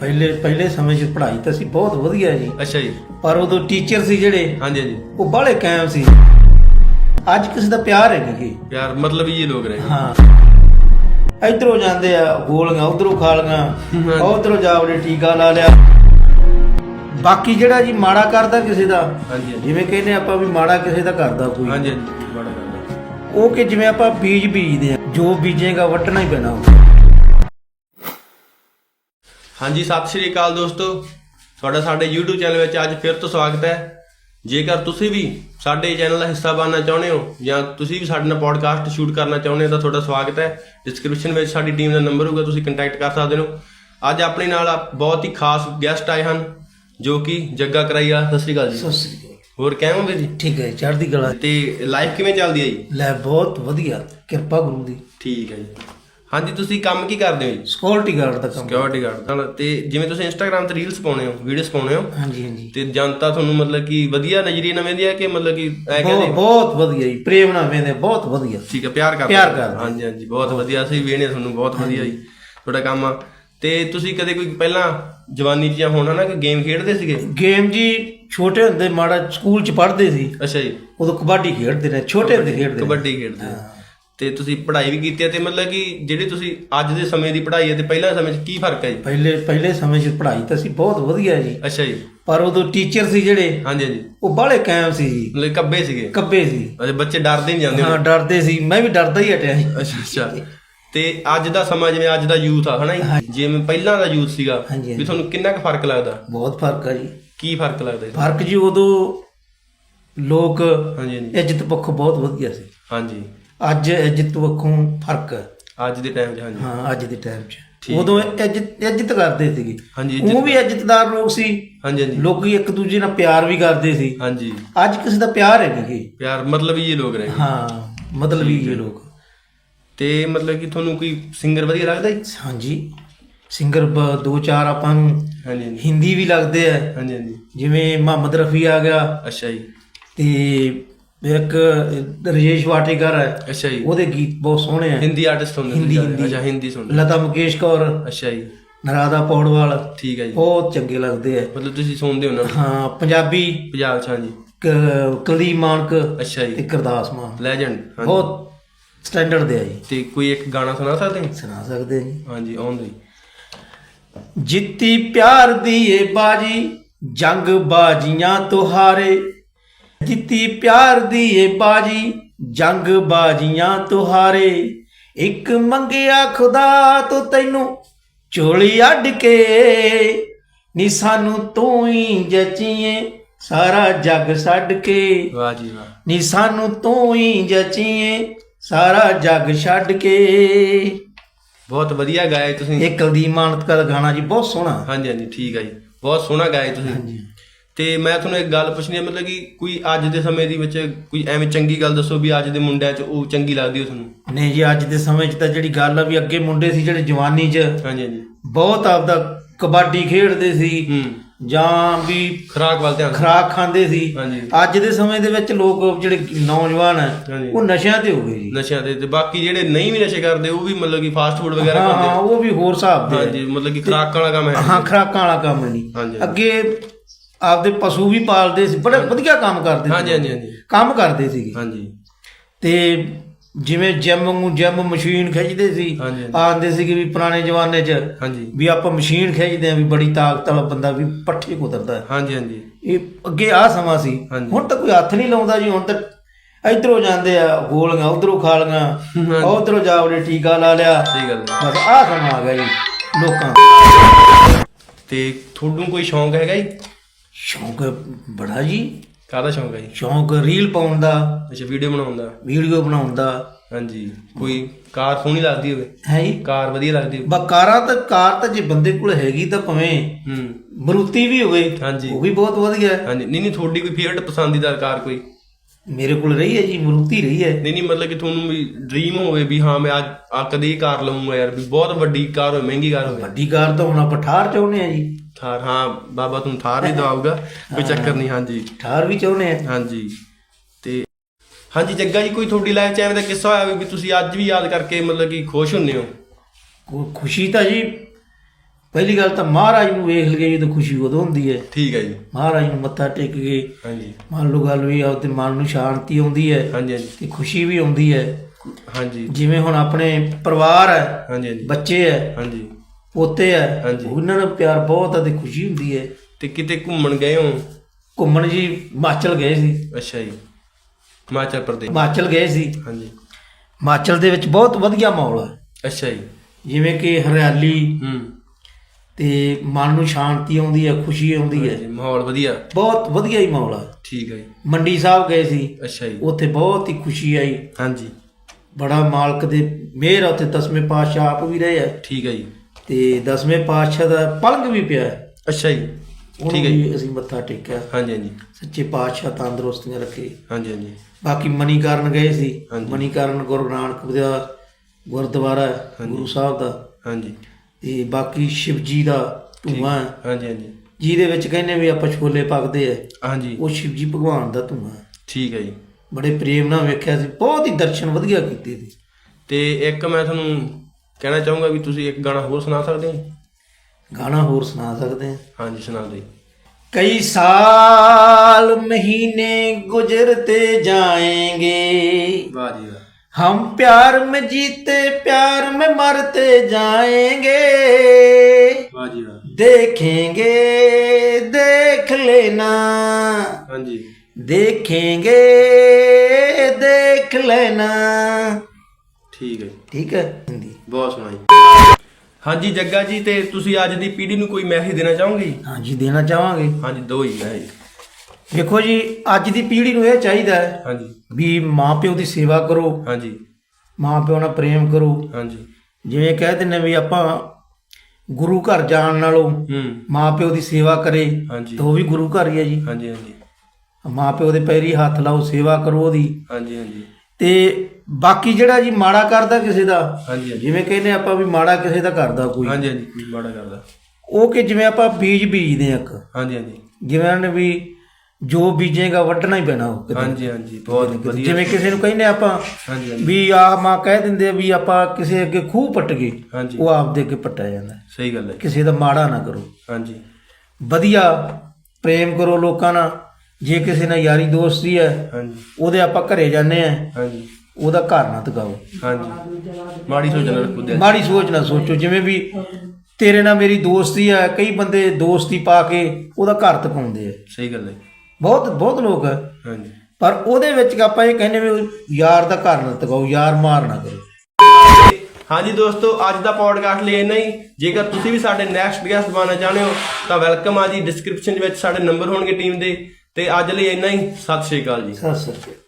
ਪਹਿਲੇ ਪਹਿਲੇ ਸਮੇਂ 'ਚ ਪੜ੍ਹਾਈ ਤਾਂ ਸੀ ਬਹੁਤ ਵਧੀਆ ਜੀ। ਅੱਛਾ ਜੀ। ਪਰ ਉਦੋਂ ਟੀਚਰ ਸੀ ਜਿਹੜੇ ਹਾਂਜੀ ਹਾਂਜੀ। ਉਹ ਬਾਹਲੇ ਕਾਇਮ ਸੀ। ਅੱਜ ਕਿਸੇ ਦਾ ਪਿਆਰ ਹੈ ਨਹੀਂ ਜੀ ਪਿਆਰ ਮਤਲਬ ਇਹ ਲੋਕ ਰਹੇ ਹਾਂ। ਇਧਰੋਂ ਜਾਂਦੇ ਆ ਗੋਲੀਆਂ ਉਧਰੋਂ ਖਾ ਲੀਆਂ ਉਧਰੋਂ ਜਾ ਉਹਨੇ ਟੀਕਾ ਲਾ ਲਿਆ। ਬਾਕੀ ਜਿਹੜਾ ਜੀ ਮਾੜਾ ਕਰਦਾ ਕਿਸੇ ਦਾ ਹਾਂਜੀ ਹਾਂਜੀ। ਜਿਵੇਂ ਕਹਿੰਦੇ ਆਪਾਂ ਵੀ ਮਾੜਾ ਕਿਸੇ ਦਾ ਕਰਦਾ ਕੋਈ। ਹਾਂਜੀ ਹਾਂਜੀ। ਬੜਾ ਗੱਲ ਹੈ। ਉਹ ਕਿ ਜਿਵੇਂ ਆਪਾਂ ਬੀਜ ਬੀਜਦੇ ਆ ਜੋ ਬੀਜੇਗਾ ਵੱਢਣਾ ਹੀ ਪੈਣਾ। ਹਾਂਜੀ ਸਤਿ ਸ਼੍ਰੀ ਅਕਾਲ ਦੋਸਤੋ। ਤੁਹਾਡਾ ਸਾਡੇ YouTube ਚੈਨਲ ਵਿੱਚ ਅੱਜ ਫਿਰ ਤੋਂ ਸਵਾਗਤ ਹੈ। ਜੇਕਰ ਤੁਸੀਂ ਵੀ ਸਾਡੇ ਚੈਨਲ ਦਾ ਹਿੱਸਾ ਬਣਨਾ ਚਾਹੁੰਦੇ ਹੋ ਜਾਂ ਤੁਸੀਂ ਵੀ ਸਾਡੇ ਨਾਲ ਪੋਡਕਾਸਟ ਸ਼ੂਟ ਕਰਨਾ ਚਾਹੁੰਦੇ ਹੋ ਤਾਂ ਤੁਹਾਡਾ ਸਵਾਗਤ ਹੈ। ਡਿਸਕ੍ਰਿਪਸ਼ਨ ਵਿੱਚ ਸਾਡੀ ਟੀਮ ਦਾ ਨੰਬਰ ਹੋਊਗਾ ਤੁਸੀਂ ਕੰਟੈਕਟ ਕਰ ਸਕਦੇ ਹੋ। ਅੱਜ ਆਪਣੇ ਨਾਲ ਬਹੁਤ ਹੀ ਖਾਸ ਗੈਸਟ ਆਏ ਹਨ ਜੋ ਕਿ ਜੱਗਾ ਕਰਾਈਆ। ਸਤਿ ਸ਼੍ਰੀ ਅਕਾਲ ਜੀ। ਸਤਿ ਸ੍ਰੀ ਅਕਾਲ। ਹੋਰ ਕਿਵੇਂ ਹੋ ਜੀ? ਠੀਕ ਹੈ ਚੜ੍ਹਦੀ ਕਲਾ। ਤੇ ਲਾਈਫ ਕਿਵੇਂ ਚੱਲਦੀ ਹੈ ਜੀ? ਲੈ ਬਹੁਤ ਵਧੀਆ। ਕਿਰਪਾ ਗੁਰੂ ਦੀ। ਠੀਕ ਹੈ ਜੀ। ਹਾਂਜੀ ਤੁਸੀਂ ਕੰਮ ਕੀ ਕਰਦੇ ਹੋ ਜੀ? ਸਿਕਿਉਰਿਟੀ ਗਾਰਡ ਦਾ ਕੰਮ। ਸਿਕਿਉਰਿਟੀ ਗਾਰਡ ਨਾਲ ਤੇ ਜਿਵੇਂ ਤੁਸੀਂ ਇੰਸਟਾਗ੍ਰam ਤੇ ਰੀਲਸ ਪਾਉਣੇ ਹੋ ਵੀਡੀਓਜ਼ ਪਾਉਣੇ ਹੋ ਹਾਂਜੀ ਹਾਂਜੀ। ਤੇ ਜਨਤਾ ਤੁਹਾਨੂੰ ਮਤਲਬ ਕਿ ਵਧੀਆ ਨਜ਼ਰੀਏ ਨਾਲ ਵੇਂਦੀ ਹੈ ਕਿ ਮਤਲਬ ਕਿ ਐ ਬਹੁਤ ਕਹਿੰਦੇ? ਬਹੁਤ ਵਧੀਆ ਜੀ ਪ੍ਰੇਮ ਨਾਲ ਵੇਂਦੇ ਬਹੁਤ ਵਧੀਆ। ਠੀਕ ਹੈ ਪਿਆਰ ਕਰਦੇ ਪਿਆਰ ਕਰਦੇ। ਹਾਂਜੀ ਹਾਂਜੀ ਬਹੁਤ ਵਧੀਆ ਅਸੀਂ ਵੇਣੇ ਤੁਹਾਨੂੰ ਬਹੁਤ ਵਧੀਆ ਜੀ ਤੁਹਾਡਾ ਕੰਮ ਆ। ਤੇ ਤੁਸੀਂ ਕਦੇ ਕੋਈ ਪਹਿਲਾਂ ਜਵਾਨੀ ਚ ਜਾਂ ਹੋਣਾ ਨਾ ਕਿ ਗੇਮ ਖੇਡਦੇ ਸੀਗੇ? ਗੇਮ ਜੀ ਛੋਟੇ ਹੁੰਦੇ ਮਾੜਾ ਸਕੂਲ ਚ ਪੜ੍ਹਦੇ ਸੀ। ਅੱਛਾ ਜੀ। ਉਦੋਂ ਕਬੱਡੀ ਖੇਡਦੇ ਨੇ ਛੋਟੇ ਹੁੰਦੇ ਖੇਡਦੇ। ਕਬੱਡੀ ਖੇਡਦੇ ਤੇ ਤੁਸੀਂ ਪੜ੍ਹਾਈ ਵੀ ਕੀਤੀ ਹੈ ਤੇ ਮਤਲਬ ਕਿ ਜਿਹੜੀ ਤੁਸੀਂ ਅੱਜ ਦੇ ਸਮੇਂ ਦੀ ਪੜ੍ਹਾਈ ਹੈ ਤੇ ਪਹਿਲਾਂ ਸਮੇਂ 'ਚ ਕੀ ਫ਼ਰਕ ਹੈ ਜੀ? ਪਹਿਲੇ ਪਹਿਲੇ ਸਮੇਂ 'ਚ ਪੜ੍ਹਾਈ ਤਾਂ ਸੀ ਬਹੁਤ ਵਧੀਆ ਜੀ। ਅੱਛਾ ਜੀ। ਪਰ ਉਦੋਂ ਟੀਚਰ ਸੀ ਜਿਹੜੇ ਹਾਂਜੀ ਹਾਂਜੀ। ਉਹ ਬਾਹਲੇ ਕਾਇਮ ਸੀ ਜੀ। ਮਤਲਬ ਕੱਬੇ ਸੀਗੇ? ਕੱਬੇ ਸੀ। ਅਜੇ ਬੱਚੇ ਡਰਦੇ ਨਹੀਂ ਜਾਂਦੇ ਹਾਂ ਡਰਦੇ ਸੀ। ਮੈਂ ਵੀ ਡਰਦਾ ਹੀ ਹਟਿਆ ਸੀ। ਅੱਛਾ ਅੱਛਾ। ਤੇ ਅੱਜ ਦਾ ਸਮਾਂ ਜਿਵੇਂ ਅੱਜ ਦਾ ਯੂਥ ਆ ਹਨਾ? ਜਿਵੇਂ ਪਹਿਲਾਂ ਦਾ ਯੂਥ ਸੀਗਾ ਵੀ ਤੁਹਾਨੂੰ ਕਿੰਨਾ ਕੁ ਫ਼ਰਕ ਲੱਗਦਾ? ਬਹੁਤ ਫ਼ਰਕ ਆ ਜੀ। ਕੀ ਫ਼ਰਕ ਲੱਗਦਾ ਜੀ? ਫ਼ਰਕ ਜੀ ਉਦੋਂ ਲੋਕ ਹਾਂਜੀ ਹਾਂਜੀ। ਇੱਜ਼ਤ ਪੱਖੋਂ ਬਹੁਤ ਵਧੀਆ ਸੀ। ਹਾਂਜੀ। ਅੱਜ ਇੱਜ਼ਤ ਪੱਖੋਂ ਫ਼ਰਕ ਹੈ। ਅੱਜ ਦੇ ਟਾਈਮ 'ਚ ਹਾਂਜੀ। ਹਾਂ ਅੱਜ ਦੇ ਟਾਈਮ 'ਚ। ਠੀਕ। ਉਦੋਂ ਇੱਜ਼ਤ ਇੱਜ਼ਤ ਕਰਦੇ ਸੀਗੇ। ਹਾਂਜੀ ਉਹ ਵੀ ਇੱਜ਼ਤਦਾਰ ਲੋਕ ਸੀ। ਹਾਂਜੀ ਹਾਂਜੀ। ਲੋਕੀ ਇੱਕ ਦੂਜੇ ਨਾਲ ਪਿਆਰ ਵੀ ਕਰਦੇ ਸੀ। ਹਾਂਜੀ। ਅੱਜ ਕਿਸੇ ਦਾ ਪਿਆਰ ਹੈ ਨਹੀਂ ਜੀ ਪਿਆਰ ਮਤਲਬ ਇਹ ਲੋਕ ਰਹੇ ਹਾਂ ਮਤਲਬ ਹੀ ਇਹ ਲੋਕ। ਤੇ ਮਤਲਬ ਕਿ ਤੁਹਾਨੂੰ ਕੋਈ ਸਿੰਗਰ ਵਧੀਆ ਲੱਗਦਾ ਜੀ? ਹਾਂਜੀ। ਸਿੰਗਰ ਦੋ ਚਾਰ ਆਪਾਂ ਨੂੰ ਹਾਂਜੀ ਹਾਂਜੀ। ਹਿੰਦੀ ਵੀ ਲੱਗਦੇ ਆ। ਹਾਂਜੀ ਹਾਂਜੀ। ਜਿਵੇਂ ਮੁਹੰਮਦ ਰਫੀ ਆ ਗਿਆ। ਅੱਛਾ ਜੀ। ਤੇ ਇੱਕ ਰਜੇਸ਼ ਵਾਟੇਕਰ ਹੈ। ਅੱਛਾ ਜੀ। ਉਹਦੇ ਗੀਤ ਬਹੁਤ ਸੋਹਣੇ ਆ। ਹਿੰਦੀ ਆਰਟਿਸਟ ਹੁੰਦੇ ਹਿੰਦੀ- ਹਿੰਦੀ। ਅੱਛਾ ਹਿੰਦੀ ਸੁਣਦੇ ਲਤਾ ਮੰਗੇਸ਼ਕਰ। ਕੌਰ ਅੱਛਾ ਜੀ। ਨਰਾਦਾ ਪੌੜਵਾਲ। ਠੀਕ ਹੈ ਜੀ। ਬਹੁਤ ਚੰਗੇ ਲੱਗਦੇ ਆ। ਮਤਲਬ ਤੁਸੀਂ ਸੁਣਦੇ ਹੋ ਨਾ? ਹਾਂ ਪੰਜਾਬੀ। ਪੰਜਾਬ ਚ ਹਾਂਜੀ ਕ- ਕੁਲਦੀਪ ਮਾਨਕ ਅੱਛਾ ਤੇ ਜੀ ਕਰਦਾਸ ਮਾਨ ਲੈਜੈਂਡ ਬਹੁਤ ਸਟੈਂਡਰਡ ਦੇ ਆ ਜੀ। ਤੇ ਕੋਈ ਇੱਕ ਗਾਣਾ ਸੁਣਾ ਸਕਦੇ? ਹੋ ਸੁਣਾ ਸਕਦੇ ਜੀ। ਹਾਂਜੀ ਆਉਣ ਦੀ ਜਿੱਤੀ ਪਿਆਰ ਦੀ ਏ ਬਾਜੀ ਜੰਗ ਬਾਜੀਆਂ ਤੁਹਾਰੇ। ਜਿੱਤੀ ਪਿਆਰ ਦੀ ਏ ਬਾਜੀ ਜੰਗ ਬਾਜੀਆਂ ਤੁਹਾਰੇ। ਇੱਕ ਮੰਗਿਆ ਖੁਦਾ ਤੋਂ ਤੈਨੂੰ ਝੋਲੀ ਅੱਡ ਕੇ। ਨੀ ਸਾਨੂੰ ਤੂੰ ਹੀ ਜਚੀਏ ਸਾਰਾ ਜੱਗ ਛੱਡ ਕੇ। ਵਾਹ ਜੀ ਵਾਹ। ਨੀ ਸਾਨੂੰ ਤੂੰ ਹੀ ਜਚੀਏ ਸਾਰਾ ਜੱਗ ਛੱਡ ਕੇ। ਬਹੁਤ ਵਧੀਆ ਗਾਇਆ ਜੀ ਤੁਸੀਂ। ਇਹ ਕੁਲਦੀਪ ਮਾਨਕ ਦਾ ਗਾਣਾ ਜੀ ਬਹੁਤ ਸੋਹਣਾ। ਹਾਂਜੀ ਹਾਂਜੀ ਠੀਕ ਹੈ ਜੀ। ਬਹੁਤ ਸੋਹਣਾ ਗਾਇਆ ਜੀ ਤੁਸੀਂ। ਤੇ ਮੈਂ ਤੁਹਾਨੂੰ ਇੱਕ ਗੱਲ ਪੁੱਛਣੀ ਹੈ ਮਤਲਬ ਕਿ ਕੋਈ ਅੱਜ ਦੇ ਸਮੇਂ ਦੀ ਵਿੱਚ ਕੋਈ ਐਵੇਂ ਚੰਗੀ ਗੱਲ ਦੱਸੋ ਵੀ ਅੱਜ ਦੇ ਮੁੰਡਿਆਂ 'ਚ ਉਹ ਚੰਗੀ ਲੱਗਦੀ ਹੋ ਤੁਹਾਨੂੰ? ਨਹੀਂ ਜੀ ਅੱਜ ਦੇ ਸਮੇਂ 'ਚ ਤਾਂ ਜਿਹੜੀ ਗੱਲ ਆ ਵੀ ਅੱਗੇ ਮੁੰਡੇ ਸੀ ਜਿਹੜੇ ਜਵਾਨੀ 'ਚ ਹਾਂਜੀ ਹਾਂਜੀ। ਬਹੁਤ ਆਪਦਾ ਕਬੱਡੀ ਖੇਡਦੇ ਸੀ ਹੂੰ। ਜਾਂ ਵੀ ਖਰਾਕ ਵੱਲ ਧਿਆਨ ਖਰਾਕ ਖਾਂਦੇ ਸੀ। ਅੱਜ ਦੇ ਸਮੇਂ ਦੇ ਵਿੱਚ ਲੋਕ ਜਿਹੜੇ ਨੌਜਵਾਨ ਆ ਹਾਂਜੀ। ਉਹ ਨਸ਼ਿਆਂ ਤੇ ਹੋ ਗਏ ਜੀ। ਨਸ਼ਿਆਂ ਤੇ ਬਾਕੀ ਜਿਹੜੇ ਨਹੀਂ ਵੀ ਨਸ਼ੇ ਕਰਦੇ ਉਹ ਵੀ ਮਤਲਬ ਕਿ ਫਾਸਟ ਫੂਡ ਵਗੈਰਾ ਹਾਂ ਖਾਂਦੇ ਹਾਂ ਉਹ ਵੀ ਹੋਰ ਹਿਸਾਬ ਦੇ। ਹਾਂਜੀ ਮਤਲਬ ਕਿ ਖਰਾਕ ਵਾਲਾ ਕੰਮ ਹੈ। ਹਾਂ ਖਰਾਕਾਂ ਵਾਲਾ ਕੰਮ ਨਹੀਂ। ਅੱਗੇ ਆਪਦੇ ਪਸ਼ੂ ਵੀ ਪਾਲਦੇ ਸੀ ਬੜੇ ਵਧੀਆ ਕੰਮ ਕਰਦੇ ਸੀ ਹਾਂਜੀ ਹਾਂਜੀ ਹਾਂਜੀ। ਕੰਮ ਕਰਦੇ ਸੀਗੇ। ਹਾਂਜੀ। ਤੇ ਜਿਵੇਂ ਜਿਮ ਵਾਂਗੂ ਜਿਮ ਮਸ਼ੀਨ ਖਿੱਚਦੇ ਸੀ। ਆਂਦੇ ਸੀ ਵੀ ਪੁਰਾਣੇ ਜ਼ਮਾਨੇ 'ਚ ਵੀ ਆਪਾਂ ਮਸ਼ੀਨ ਖਿੱਚਦੇ ਆ ਵੀ ਬੜੀ ਤਾਕਤ ਵਾਲਾ ਬੰਦਾ ਵੀ ਪੱਠੇ ਕੁਤਰਦਾ। ਹੈ। ਹਾਂਜੀ ਹਾਂਜੀ। ਇਹ ਅੱਗੇ ਆ ਸਮਾਂ ਸੀ। ਹੁਣ ਤਾਂ ਕੋਈ ਹੱਥ ਨਹੀਂ ਲਾਉਂਦਾ ਜੀ ਹੁਣ ਤਾਂ ਇਧਰੋਂ ਜਾਂਦੇ ਆ ਗੋਲੀਆਂ ਉਧਰੋਂ ਖਾ ਲੀਆਂ। ਉਧਰੋਂ ਜਾ ਉਹਨੇ ਟੀਕਾ ਲਾ ਲਿਆ। ਸਹੀ ਗੱਲ ਬਸ ਆ ਸਮਾਂ ਆ ਗਿਆ ਜੀ ਲੋਕਾਂ। ਤੇ ਤੁਹਾਨੂੰ ਕੋਈ ਸ਼ੌਂਕ ਹੈਗਾ ਜੀ? ਸ਼ੌਂਕ ਬੜਾ ਜੀ। ਕਾਹਦਾ ਸ਼ੌਂਕ ਹੈ ਜੀ? ਸ਼ੌਂਕ ਰੀਲ ਪਾਉਣ ਦਾ। ਅੱਛਾ ਵੀਡੀਓ ਬਣਾਉਣ ਦਾ। ਵੀਡੀਓ ਬਣਾਉਣ ਦਾ। ਹਾਂਜੀ। ਕੋਈ ਕਾਰ ਸੋਹਣੀ ਲੱਗਦੀ ਹੋਵੇ? ਹੈ ਜੀ। ਕਾਰ ਵਧੀਆ ਲੱਗਦੀ ਹੋਵੇ? ਬਕਾਰਾਂ ਤਾਂ ਕਾਰ ਤਾਂ ਜੇ ਬੰਦੇ ਕੋਲ ਹੈਗੀ ਤਾਂ ਭਵੇਂ ਹੂੰ। ਮਰੂਤੀ ਵੀ ਹੋਵੇ ਹਾਂਜੀ। ਉਹ ਵੀ ਬਹੁਤ ਵਧੀਆ ਹੈ। ਹਾਂਜੀ। ਨਹੀਂ ਨਹੀਂ ਤੁਹਾਡੀ ਕੋਈ ਫੇਵਰਟ ਪਸੰਦੀਦਾ ਕਾਰ ਕੋਈ? ਮੇਰੇ ਕੋਲ ਰਹੀ ਹੈ ਜੀ ਮਰੂਤੀ ਰਹੀ ਹੈ। ਨਹੀਂ ਨਹੀਂ ਮਤਲਬ ਕਿ ਤੁਹਾਨੂੰ ਵੀ ਡ੍ਰੀਮ ਹੋਵੇ ਵੀ ਹਾਂ ਮੈਂ ਅੱਜ ਆ ਕਦੇ ਕਾਰ ਲਵਾਂਗਾ ਯਾਰ ਵੀ ਬਹੁਤ ਵੱਡੀ ਕਾਰ ਹੋਵੇ ਮਹਿੰਗੀ ਕਾਰ ਹੋਵੇ। ਵੱਡੀ ਕਾਰ ਤਾਂ ਹੁਣ ਆਪਾਂ ਠਾਰ ਚਾਹੁੰਦੇ ਆ ਜੀ। ਥਾਰ ਹਾਂ ਬਾਬਾ ਤੁਹਾਨੂੰ ਥਾਰ ਹੀ ਦਵਾਊਗਾ ਕੋਈ ਚੱਕਰ ਨਹੀਂ ਹਾਂਜੀ। ਠਾਰ ਵੀ ਚਾਹੁੰਦੇ ਆ। ਹਾਂਜੀ। ਤੇ ਹਾਂਜੀ ਜੱਗਾ ਜੀ ਕੋਈ ਤੁਹਾਡੀ ਲਾਈਫ ਚ ਐਵੇਂ ਦਾ ਕਿੱਸਾ ਹੋਇਆ ਵੀ ਵੀ ਤੁਸੀਂ ਅੱਜ ਵੀ ਯਾਦ ਕਰਕੇ ਮਤਲਬ ਕਿ ਖੁਸ਼ ਹੁੰਨੇ ਹੋ? ਕੋ- ਖੁਸ਼ੀ ਤਾਂ ਜੀ ਪਹਿਲੀ ਗੱਲ ਤਾਂ ਮਹਾਰਾਜ ਨੂੰ ਵੇਖ ਲਈਏ ਜਦੋਂ ਖੁਸ਼ੀ ਉਦੋਂ ਹੁੰਦੀ ਹੈ। ਠੀਕ ਹੈ ਜੀ। ਮਹਾਰਾਜ ਨੂੰ ਮੱਥਾ ਟੇਕ ਕੇ ਹਾਂਜੀ। ਮੰਨ ਲਓ ਗੱਲ ਵੀ ਆਪਦੇ ਮਨ ਨੂੰ ਸ਼ਾਂਤੀ ਆਉਂਦੀ ਹੈ ਹਾਂਜੀ ਹਾਂਜੀ। ਤੇ ਖੁਸ਼ੀ ਵੀ ਆਉਂਦੀ ਹੈ। ਹਾਂਜੀ। ਜਿਵੇਂ ਹੁਣ ਆਪਣੇ ਪਰਿਵਾਰ ਹੈ ਹਾਂਜੀ ਹਾਂਜੀ। ਬੱਚੇ ਹੈ ਹਾਂਜੀ। ਪੋਤੇ ਹੈ ਹਾਂਜੀ। ਉਹਨਾਂ ਨਾਲ ਪਿਆਰ ਬਹੁਤ ਹੈ ਤੇ ਖੁਸ਼ੀ ਹੁੰਦੀ ਹੈ। ਤੇ ਕਿਤੇ ਘੁੰਮਣ ਗਏ ਹੋ? ਘੁੰਮਣ ਜੀ ਹਿਮਾਚਲ ਗਏ ਸੀ। ਅੱਛਾ ਜੀ। ਹਿਮਾਚਲ ਪ੍ਰਦੇਸ਼। ਹਿਮਾਚਲ ਗਏ ਸੀ। ਹਾਂਜੀ। ਹਿਮਾਚਲ ਦੇ ਵਿੱਚ ਬਹੁਤ ਵਧੀਆ ਮਾਹੌਲ ਹੈ ਅੱਛਾ ਜੀ। ਜਿਵੇਂ ਕਿ ਹਰਿਆਲੀ ਹੂੰ। ਤੇ ਮਨ ਨੂੰ ਸ਼ਾਂਤੀ ਆਉਂਦੀ ਹੈ ਖੁਸ਼ੀ ਆਉਂਦੀ ਹੈ ਹਾਂਜੀ, ਮਾਹੌਲ ਵਧੀਆ। ਬਹੁਤ ਵਧੀਆ ਹੀ ਮਾਹੌਲ ਹੈ ਠੀਕ ਹੈ ਜੀ। ਮੰਡੀ ਸਾਹਿਬ ਗਏ ਸੀ। ਅੱਛਾ ਜੀ। ਉੱਥੇ ਬਹੁਤ ਹੀ ਖੁਸ਼ੀ ਆਈ। ਹਾਂਜੀ। ਬੜਾ ਮਾਲਕ ਦੇ ਮਿਹਰ ਆ ਉੱਥੇ ਦਸਵੇਂ ਪਾਤਸ਼ਾਹ ਆਪ ਵੀ ਰਹੇ ਆ। ਠੀਕ ਹੈ ਜੀ। ਤੇ ਦਸਵੇਂ ਪਾਤਸ਼ਾਹ ਦਾ ਪਲੰਗ ਵੀ ਪਿਆ ਹੈ। ਅੱਛਾ ਜੀ ਠੀਕ ਹੈ ਜੀ। ਅਸੀਂ ਮੱਥਾ ਟੇਕਿਆ। ਹਾਂਜੀ ਹਾਂਜੀ। ਸੱਚੇ ਪਾਤਸ਼ਾਹ ਤੰਦਰੁਸਤੀਆਂ ਰੱਖੇ। ਹਾਂਜੀ ਹਾਂਜੀ। ਬਾਕੀ ਮਨੀਕਰਨ ਗਏ ਸੀ। ਮਨੀਕਰਨ ਗੁਰੂ ਨਾਨਕ ਦਾ ਗੁਰਦੁਆਰਾ ਗੁਰੂ ਸਾਹਿਬ ਦਾ। ਹਾਂਜੀ। ਤੇ ਬਾਕੀ ਸ਼ਿਵ ਜੀ ਦਾ ਧੂਆਂ ਹਾਂਜੀ ਹਾਂਜੀ। ਜਿਹਦੇ ਵਿੱਚ ਕਹਿੰਦੇ ਵੀ ਆਪਾਂ ਛੋਲੇ ਪੱਕਦੇ ਆ ਹਾਂਜੀ। ਉਹ ਸ਼ਿਵ ਜੀ ਭਗਵਾਨ ਦਾ ਧੂਆਂ। ਠੀਕ ਹੈ ਜੀ। ਬੜੇ ਪ੍ਰੇਮ ਨਾਲ ਵੇਖਿਆ ਸੀ। ਬਹੁਤ ਹੀ ਦਰਸ਼ਨ ਵਧੀਆ ਕੀਤੇ ਸੀ। ਤੇ ਇੱਕ ਮੈਂ ਤੁਹਾਨੂੰ ਕਹਿਣਾ ਚਾਹੂੰਗਾ ਵੀ ਤੁਸੀਂ ਇੱਕ ਗਾਣਾ ਹੋਰ ਸੁਣਾ ਸਕਦੇ ਹੋ ਗਾਣਾ ਹੋਰ ਸੁਣਾ ਸਕਦੇ ਹਾਂ ਹਾਂਜੀ ਸੁਣਾ ਦਿਓ ਜੀ। कई साल महीने गुजरते जाएंगे ਵਾਹ ਜੀ ਵਾਹ हम प्यार में जीते प्यार में मरते जाएंगे ਵਾਹ ਜੀ ਵਾਹ देखेंगे देख लेना ਹਾਂਜੀ देखेंगे देख लेना ਠੀਕ ਹੈ ਜੀ। ਠੀਕ ਹੈ? ਹਿੰਦੀ ਬਹੁਤ ਸੋਹਣਾ ਹਾਂਜੀ ਜੱਗਾ ਜੀ ਤੇ ਤੁਸੀਂ ਅੱਜ ਦੀ ਪੀੜ੍ਹੀ ਨੂੰ ਕੋਈ ਮੈਸੇਜ ਦੇਣਾ ਚਾਹੋਗੇ? ਹਾਂਜੀ ਦੇਣਾ ਚਾਹਾਂਗੇ। ਹਾਂਜੀ ਦੋ ਹੀ ਹੈ ਦੇਖੋ ਜੀ ਅੱਜ ਦੀ ਪੀੜ੍ਹੀ ਨੂੰ ਇਹ ਚਾਹੀਦਾ ਹੈ ਹਾਂਜੀ। ਵੀ ਮਾਪਿਓ ਦੀ ਸੇਵਾ ਕਰੋ। ਹਾਂਜੀ। ਮਾਪਿਓ ਨਾਲ ਪ੍ਰੇਮ ਕਰੋ। ਹਾਂਜੀ। ਜਿਵੇਂ ਕਹਿ ਦਿੰਨੇ ਵੀ ਆਪਾਂ ਗੁਰੂ ਘਰ ਜਾਣ ਨਾਲੋਂ ਹੂੰ। ਮਾਪਿਓ ਦੀ ਸੇਵਾ ਕਰੇ ਹਾਂਜੀ। ਤਾਂ ਵੀ ਗੁਰੂ ਘਰ ਹੀ ਹੈ ਜੀ। ਹਾਂਜੀ ਹਾਂਜੀ। ਮਾਪਿਓ ਦੇ ਪੈਰੀ ਹੱਥ ਲਾਓ ਸੇਵਾ ਕਰੋ ਉਹਦੀ। ਹਾਂਜੀ ਹਾਂਜੀ। ਤੇ ਬਾਕੀ ਜਿਹੜਾ ਜੀ ਮਾੜਾ ਕਰਦਾ ਕਿਸੇ ਦਾ ਹਾਂਜੀ ਹਾਂਜੀ। ਜਿਵੇਂ ਕਹਿੰਦੇ ਆਪਾਂ ਵੀ ਮਾੜਾ ਕਿਸੇ ਦਾ ਕਰਦਾ ਕੋਈ। ਹਾਂਜੀ ਹਾਂਜੀ ਕੋਈ ਮਾੜਾ ਕਰਦਾ। ਉਹ ਕਿ ਜਿਵੇਂ ਆਪਾਂ ਬੀਜ ਬੀਜਦੇ ਆ ਇੱਕ। ਹਾਂਜੀ ਹਾਂਜੀ। ਜਿਵੇਂ ਉਹਨੇ ਵੀ ਜੋ ਬੀਜੇਗਾ ਵੱਢਣਾ ਹੀ ਪੈਣਾ ਉਹ ਕਿਤੇ। ਹਾਂਜੀ ਹਾਂਜੀ ਬਹੁਤ ਵਧੀਆ। ਜਿਵੇਂ ਕਿਸੇ ਨੂੰ ਕਹਿੰਦੇ ਆਪਾਂ ਹਾਂਜੀ ਹਾਂਜੀ। ਵੀ ਆਹ ਮਾਂ ਕਹਿ ਦਿੰਦੇ ਆ ਵੀ ਆਪਾਂ ਕਿਸੇ ਅੱਗੇ ਖੂਹ ਪੱਟ ਗਏ ਹਾਂਜੀ। ਉਹ ਆਪਦੇ ਅੱਗੇ ਪੱਟਿਆ ਜਾਂਦਾ। ਸਹੀ ਗੱਲ ਹੈ। ਕਿਸੇ ਦਾ ਮਾੜਾ ਨਾ ਕਰੋ। ਹਾਂਜੀ। ਵਧੀਆ ਪ੍ਰੇਮ ਕਰੋ ਲੋਕਾਂ ਨਾਲ। ਜੇ ਕਿਸੇ ਨਾਲ ਯਾਰੀ ਦੋਸਤੀ ਹੈ ਹਾਂਜੀ। ਉਹਦੇ ਆਪਾਂ ਘਰੇ ਜਾਂਦੇ ਆ ਹਾਂਜੀ। ਉਹਦਾ ਘਰ ਨਾ ਤਗਾਓ ਹਾਂਜੀ। ਮਾੜੀ ਸੋਚ ਨਾ ਰੱਖੋ। ਦਿਲ 'ਚ। ਮਾੜੀ ਸੋਚ ਨਾ ਸੋਚੋ ਜਿਵੇਂ ਵੀ ਤੇਰੇ ਨਾਲ ਮੇਰੀ ਦੋਸਤੀ ਹੈ ਕਈ ਬੰਦੇ ਦੋਸਤੀ ਪਾ ਕੇ ਉਹਦਾ ਘਰ ਤਕਾਉਂਦੇ ਆ। ਸਹੀ ਗੱਲ ਹੈ। ਬਹੁਤ ਬਹੁਤ ਲੋਕ ਹੈ ਹਾਂਜੀ। ਪਰ ਉਹਦੇ ਵਿੱਚ ਆਪਾਂ ਇਹ ਕਹਿੰਦੇ ਵੀ ਯਾਰ ਦਾ ਘਰ ਨਾ ਤਕਾਓ ਯਾਰ ਮਾਰ ਨਾ ਕਰੋ। ਹਾਂਜੀ ਦੋਸਤੋ ਅੱਜ ਦਾ ਪੋਡਕਾਸਟ ਲਈ ਇੰਨਾ ਹੀ। ਜੇਕਰ ਤੁਸੀਂ ਵੀ ਸਾਡੇ ਨੈਕਸਟ ਗੈਸਟ ਬਣਨਾ ਚਾਹੁੰਦੇ ਹੋ ਤਾਂ ਵੈਲਕਮ ਆ ਜੀ। ਡਿਸਕ੍ਰਿਪਸ਼ਨ ਵਿੱਚ ਸਾਡੇ ਨੰਬਰ ਹੋਣਗੇ ਟੀਮ ਦੇ। ਤੇ ਅੱਜ ਲਈ ਇੰਨਾ ਹੀ। ਸਤਿ ਸ਼੍ਰੀ ਅਕਾਲ ਜੀ। ਸਤਿ ਸ੍ਰੀ ਅਕਾਲ।